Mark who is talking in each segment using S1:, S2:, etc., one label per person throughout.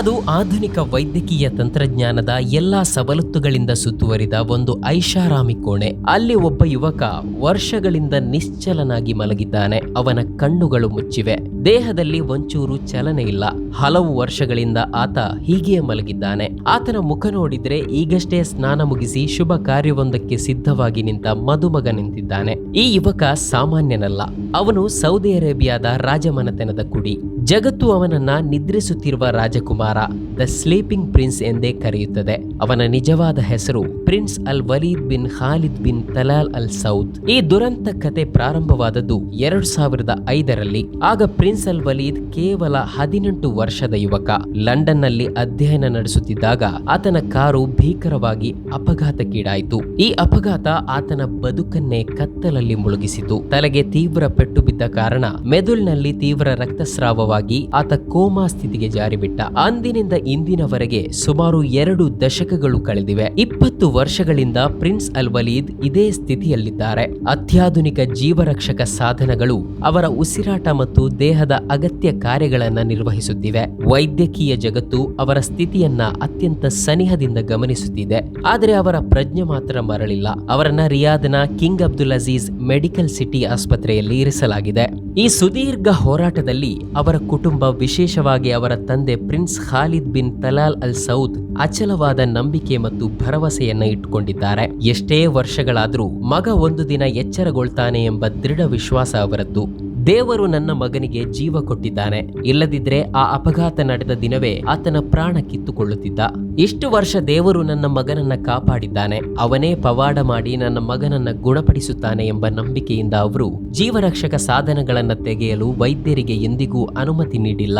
S1: ಅದು ಆಧುನಿಕ ವೈದ್ಯಕೀಯ ತಂತ್ರಜ್ಞಾನದ ಎಲ್ಲಾ ಸವಲತ್ತುಗಳಿಂದ ಸುತ್ತುವರಿದ ಒಂದು ಐಷಾರಾಮಿ ಕೋಣೆ. ಅಲ್ಲಿ ಒಬ್ಬ ಯುವಕ ವರ್ಷಗಳಿಂದ ನಿಶ್ಚಲನಾಗಿ ಮಲಗಿದ್ದಾನೆ. ಅವನ ಕಣ್ಣುಗಳು ಮುಚ್ಚಿವೆ. ದೇಹದಲ್ಲಿ ಒಂಚೂರು ಚಲನೆ ಇಲ್ಲ. ಹಲವು ವರ್ಷಗಳಿಂದ ಆತ ಹೀಗೆಯೇ ಮಲಗಿದ್ದಾನೆ. ಆತನ ಮುಖ ನೋಡಿದ್ರೆ ಈಗಷ್ಟೇ ಸ್ನಾನ ಮುಗಿಸಿ ಶುಭ ಕಾರ್ಯವೊಂದಕ್ಕೆ ಸಿದ್ಧವಾಗಿ ನಿಂತ ಮದುಮಗ ನಿಂತಿದ್ದಾನೆ. ಈ ಯುವಕ ಸಾಮಾನ್ಯನಲ್ಲ. ಅವನು ಸೌದಿ ಅರೇಬಿಯಾದ ರಾಜಮನೆತನದ ಕುಡಿ. ಜಗತ್ತು ಅವನನ್ನ ನಿದ್ರಿಸುತ್ತಿರುವ ರಾಜಕುಮಾರ ದ ಸ್ಲೀಪಿಂಗ್ ಪ್ರಿನ್ಸ್ ಎಂದೇ ಕರೆಯುತ್ತದೆ. ಅವನ ನಿಜವಾದ ಹೆಸರು prince Al Waleed bin Khalid bin Talal Al Saud. ಈ ದುರಂತ ಕತೆ ಪ್ರಾರಂಭವಾದದ್ದು ಎರಡು ಸಾವಿರದ ಐದರಲ್ಲಿ. ಆಗ ಪ್ರಿನ್ಸ್ ಅಲ್ ವಲೀದ್ ಕೇವಲ ಹದಿನೆಂಟು ವರ್ಷದ ಯುವಕ. ಲಂಡನ್ನಲ್ಲಿ ಅಧ್ಯಯನ ನಡೆಸುತ್ತಿದ್ದಾಗ ಆತನ ಕಾರು ಭೀಕರವಾಗಿ ಅಪಘಾತಕ್ಕೀಡಾಯಿತು. ಈ ಅಪಘಾತ ಆತನ ಬದುಕನ್ನೇ ಕತ್ತಲಲ್ಲಿ ಮುಳುಗಿಸಿತು. ತಲೆಗೆ ತೀವ್ರ ಪೆಟ್ಟು ಬಿದ್ದ ಕಾರಣ ಮೆದುಳಿನಲ್ಲಿ ತೀವ್ರ ರಕ್ತಸ್ರಾವವಾಗಿ ಆತ ಕೋಮಾ ಸ್ಥಿತಿಗೆ ಜಾರಿಬಿಟ್ಟ. ಅಂದಿನಿಂದ ಇಂದಿನವರೆಗೆ ಸುಮಾರು ಎರಡು ದಶಕಗಳು ಕಳೆದಿವೆ. ಇಪ್ಪತ್ತು ವರ್ಷಗಳಿಂದ ಪ್ರಿನ್ಸ್ ಅಲ್ ವಲೀದ್ ಇದೇ ಸ್ಥಿತಿಯಲ್ಲಿದ್ದಾರೆ. ಅತ್ಯಾಧುನಿಕ ಜೀವರಕ್ಷಕ ಸಾಧನಗಳು ಅವರ ಉಸಿರಾಟ ಮತ್ತು ದೇಹದ ಅಗತ್ಯ ಕಾರ್ಯಗಳನ್ನು ನಿರ್ವಹಿಸುತ್ತಿವೆ. ವೈದ್ಯಕೀಯ ಜಗತ್ತು ಅವರ ಸ್ಥಿತಿಯನ್ನ ಅತ್ಯಂತ ಸನಿಹದಿಂದ ಗಮನಿಸುತ್ತಿದೆ. ಆದರೆ ಅವರ ಪ್ರಜ್ಞೆ ಮಾತ್ರ ಮರಳಿಲ್ಲ. ಅವರನ್ನ ರಿಯಾದ್ನ King Abdul Aziz Medical City ಆಸ್ಪತ್ರೆಯಲ್ಲಿ ಇರಿಸಲಾಗಿದೆ. ಈ ಸುದೀರ್ಘ ಹೋರಾಟದಲ್ಲಿ ಅವರ ಕುಟುಂಬ, ವಿಶೇಷವಾಗಿ ಅವರ ತಂದೆ prince Khalid bin Talal Al Saud, ಅಚಲವಾದ ನಂಬಿಕೆ ಮತ್ತು ಭರವಸೆಯನ್ನ ಇಟ್ಟುಕೊಂಡಿದ್ದಾರೆ ಎಷ್ಟೇ ವರ್ಷಗಳಾದರೂ ಮಗ ಒಂದು ದಿನ ಎಚ್ಚರಗೊಳ್ತಾನೆ ಎಂಬ ದೃಢ ವಿಶ್ವಾಸ ಅವರದ್ದು. ದೇವರು ನನ್ನ ಮಗನಿಗೆ ಜೀವ ಕೊಟ್ಟಿದ್ದಾನೆ. ಇಲ್ಲದಿದ್ರೆ ಆ ಅಪಘಾತ ನಡೆದ ದಿನವೇ ಆತನ ಪ್ರಾಣ ಕಿತ್ತುಕೊಳ್ಳುತ್ತಿದ್ದ. ಇಷ್ಟು ವರ್ಷ ದೇವರು ನನ್ನ ಮಗನನ್ನ ಕಾಪಾಡಿದ್ದಾನೆ. ಅವನೇ ಪವಾಡ ಮಾಡಿ ನನ್ನ ಮಗನನ್ನ ಗುಣಪಡಿಸುತ್ತಾನೆ ಎಂಬ ನಂಬಿಕೆಯಿಂದ ಅವರು ಜೀವರಕ್ಷಕ ಸಾಧನಗಳನ್ನು ತೆಗೆಯಲು ವೈದ್ಯರಿಗೆ ಎಂದಿಗೂ ಅನುಮತಿ ನೀಡಿಲ್ಲ.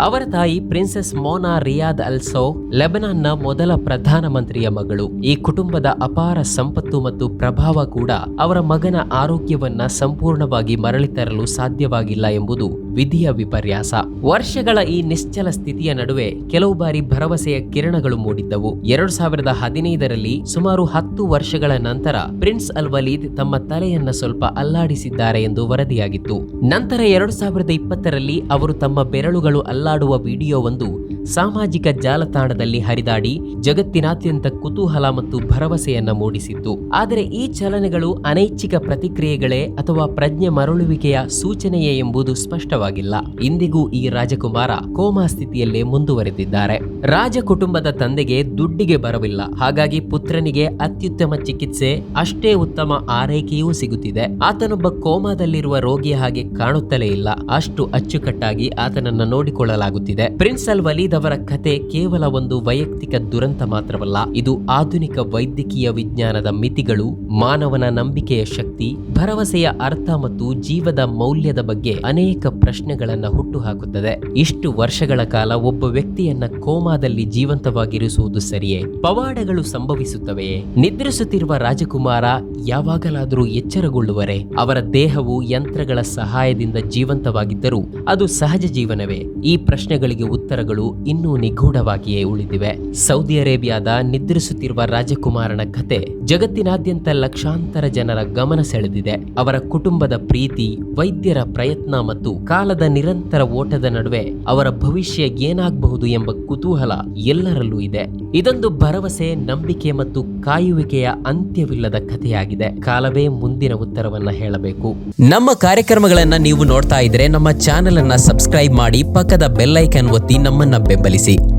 S1: ಅವರ ತಾಯಿ princess Mona Riad Al Solh, ಲೆಬನಾನ್ನ ಮೊದಲ ಪ್ರಧಾನಮಂತ್ರಿಯ ಮಗಳು. ಈ ಕುಟುಂಬದ ಅಪಾರ ಸಂಪತ್ತು ಮತ್ತು ಪ್ರಭಾವ ಕೂಡ ಅವರ ಮಗನ ಆರೋಗ್ಯವನ್ನ ಸಂಪೂರ್ಣವಾಗಿ ಮರಳಿ ತರಲು ಸಾಧ್ಯವಾಗಿಲ್ಲ ಎಂಬುದು ವಿಧಿಯ ವಿಪರ್ಯಾಸ. ವರ್ಷಗಳ ಈ ನಿಶ್ಚಲ ಸ್ಥಿತಿಯ ನಡುವೆ ಕೆಲವು ಬಾರಿ ಭರವಸೆಯ ಕಿರಣಗಳು ಮೂಡಿದ್ದವು. ಎರಡು ಸಾವಿರದ ಹದಿನೈದರಲ್ಲಿ ಸುಮಾರು ಹತ್ತು ವರ್ಷಗಳ ನಂತರ ಪ್ರಿನ್ಸ್ ಅಲ್ ವಲೀದ್ ತಮ್ಮ ತಲೆಯನ್ನ ಸ್ವಲ್ಪ ಅಲ್ಲಾಡಿಸಿದ್ದಾರೆ ಎಂದು ವರದಿಯಾಗಿತ್ತು. ನಂತರ ಎರಡು ಸಾವಿರದ ಇಪ್ಪತ್ತರಲ್ಲಿ ಅವರು ತಮ್ಮ ಬೆರಳುಗಳು ಅಲ್ಲಾಡುವ ವಿಡಿಯೋವೊಂದು ಸಾಮಾಜಿಕ ಜಾಲತಾಣದಲ್ಲಿ ಹರಿದಾಡಿ ಜಗತ್ತಿನಾದ್ಯಂತ ಕುತೂಹಲ ಮತ್ತು ಭರವಸೆಯನ್ನ ಮೂಡಿಸಿತ್ತು. ಆದರೆ ಈ ಚಲನೆಗಳು ಅನೈಚ್ಛಿಕ ಪ್ರತಿಕ್ರಿಯೆಗಳೇ ಅಥವಾ ಪ್ರಜ್ಞೆ ಮರಳುವಿಕೆಯ ಸೂಚನೆಯೇ ಎಂಬುದು ಸ್ಪಷ್ಟವಾಗಿಲ್ಲ ಇಂದಿಗೂ ಈ ರಾಜಕುಮಾರ ಕೋಮಾ ಸ್ಥಿತಿಯಲ್ಲೇ ಮುಂದುವರೆದಿದ್ದಾರೆ. ರಾಜ ಕುಟುಂಬದ ತಂದೆಗೆ ದುಡ್ಡಿಗೆ ಬರವಿಲ್ಲ. ಹಾಗಾಗಿ ಪುತ್ರನಿಗೆ ಅತ್ಯುತ್ತಮ ಚಿಕಿತ್ಸೆ, ಅಷ್ಟೇ ಉತ್ತಮ ಆರೈಕೆಯೂ ಸಿಗುತ್ತಿದೆ. ಆತನೊಬ್ಬ ಕೋಮಾದಲ್ಲಿರುವ ರೋಗಿಯ ಹಾಗೆ ಕಾಣುತ್ತಲೇ ಇಲ್ಲ. ಅಷ್ಟು ಅಚ್ಚುಕಟ್ಟಾಗಿ ಆತನನ್ನ ನೋಡಿಕೊಳ್ಳಲಾಗುತ್ತಿದೆ. ಪ್ರಿನ್ಸ್ ಅಲ್ ವಲೀದ್ ಅವರ ಕತೆ ಕೇವಲ ಒಂದು ವೈಯಕ್ತಿಕ ದುರಂತ ಮಾತ್ರವಲ್ಲ, ಇದು ಆಧುನಿಕ ವೈದ್ಯಕೀಯ ವಿಜ್ಞಾನದ ಮಿತಿಗಳು, ಮಾನವನ ನಂಬಿಕೆಯ ಶಕ್ತಿ, ಭರವಸೆಯ ಅರ್ಥ ಮತ್ತು ಜೀವದ ಮೌಲ್ಯದ ಬಗ್ಗೆ ಅನೇಕ ಪ್ರಶ್ನೆಗಳನ್ನ ಹುಟ್ಟುಹಾಕುತ್ತದೆ. ಇಷ್ಟು ವರ್ಷಗಳ ಕಾಲ ಒಬ್ಬ ವ್ಯಕ್ತಿಯನ್ನ ಕೋಮಾದಲ್ಲಿ ಜೀವಂತವಾಗಿರಿಸುವುದು ಸರಿಯೇ? ಪವಾಡಗಳು ಸಂಭವಿಸುತ್ತವೆಯೇ? ನಿದ್ರಿಸುತ್ತಿರುವ ರಾಜಕುಮಾರ ಯಾವಾಗಲಾದರೂ ಎಚ್ಚರಗೊಳ್ಳುವರೆ? ಅವರ ದೇಹವು ಯಂತ್ರಗಳ ಸಹಾಯದಿಂದ ಜೀವಂತವಾಗಿದ್ದರೂ ಅದು ಸಹಜ ಜೀವನವೇ? ಈ ಪ್ರಶ್ನೆಗಳಿಗೆ ಉತ್ತರಗಳು ಇನ್ನೂ ನಿಗೂಢವಾಗಿಯೇ ಉಳಿದಿವೆ. ಸೌದಿ ಅರೇಬಿಯಾದ ನಿದ್ರಿಸುತ್ತಿರುವ ರಾಜಕುಮಾರನ ಕತೆ ಜಗತ್ತಿನಾದ್ಯಂತ ಲಕ್ಷಾಂತರ ಜನರ ಗಮನ ಸೆಳೆದಿದೆ. ಅವರ ಕುಟುಂಬದ ಪ್ರೀತಿ, ವೈದ್ಯರ ಪ್ರಯತ್ನ ಮತ್ತು ಕಾಲದ ನಿರಂತರ ಓಟದ ನಡುವೆ ಅವರ ಭವಿಷ್ಯ ಏನಾಗಬಹುದು ಎಂಬ ಕುತೂಹಲ ಎಲ್ಲರಲ್ಲೂ ಇದೆ. ಇದೊಂದು ಭರವಸೆ, ನಂಬಿಕೆ ಮತ್ತು ಕಾಯುವಿಕೆಯ ಅಂತ್ಯವಿಲ್ಲದ ಕಥೆಯಾಗಿದೆ. ಕಾಲವೇ ಮುಂದಿನ ಉತ್ತರವನ್ನ ಹೇಳಬೇಕು. ನಮ್ಮ ಕಾರ್ಯಕ್ರಮಗಳನ್ನ ನೀವು ನೋಡ್ತಾ ಇದ್ರೆ ನಮ್ಮ ಚಾನೆಲ್ ಅನ್ನ ಸಬ್ಸ್ಕ್ರೈಬ್ ಮಾಡಿ ಪಕ್ಕದ ಬೆಲ್ಲೈಕನ್ ಒತ್ತಿ ನಮ್ಮನ್ನ ಬೆಂಬಲಿಸಿ.